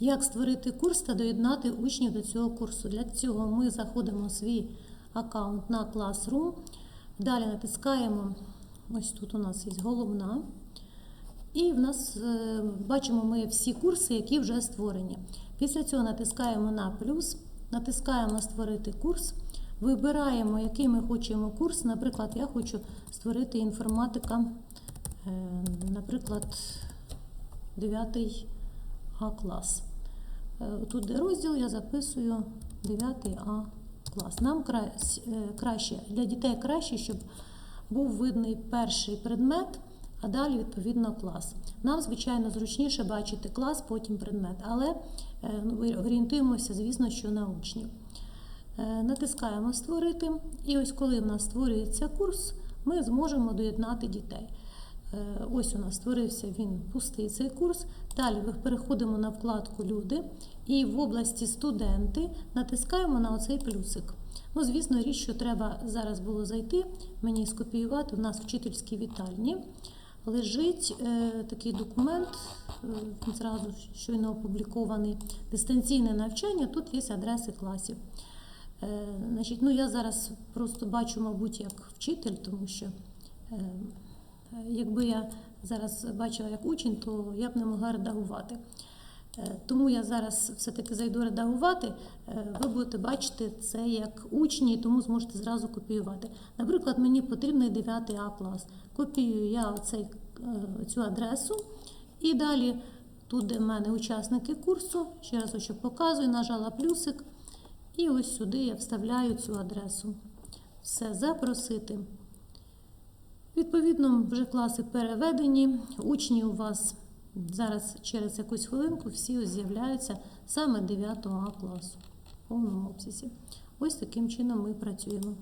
Як створити курс та доєднати учнів до цього курсу? Для цього ми заходимо в свій аккаунт на Classroom. Далі натискаємо, ось тут у нас є головна. І в нас е, бачимо ми всі курси, які вже створені. Після цього натискаємо на плюс, натискаємо Створити курс, вибираємо, який ми хочемо курс. Наприклад, я хочу створити інформатика, е, наприклад, 9 А клас. Е, Тут де розділ я записую 9 А клас. Нам е, краще для дітей краще, щоб був видний перший предмет, а далі відповідно клас. Нам, звичайно, зручніше бачити клас, потім предмет, але е, ну, орієнтуємося, звісно, що на учнів. Натискаємо Створити, і ось коли в нас створюється курс, ми зможемо доєднати дітей. Е, Ось у нас створився він пустий цей курс. Далі ми переходимо на вкладку Люди і в області Студенти натискаємо на оцей плюсик. Ну, звісно, річ, що треба зараз було зайти, мені скопіювати. У нас вчительській вітальні лежить е, такий документ, е, зразу щойно опублікований дистанційне навчання. Тут є адреси класів. Е, значить, ну, я зараз просто бачу, мабуть, як вчитель, тому що. Е, Якби я зараз бачила як учень, то я б не могла редагувати. Е, Тому я зараз все-таки зайду редагувати. Е, Ви будете бачити це як учні, тому зможете зразу копіювати. Наприклад, мені потрібний 9 А клас. Копіюю я оцей, е, цю адресу і далі, тут, де в мене учасники курсу, ще раз ось показую, нажала плюсик, і ось сюди я вставляю цю адресу. Все, запросити. Відповідно, вже класи переведені. Учні у вас зараз через якусь хвилинку всі з'являються саме 9 А класу в повному обсязі. Ось таким чином ми працюємо.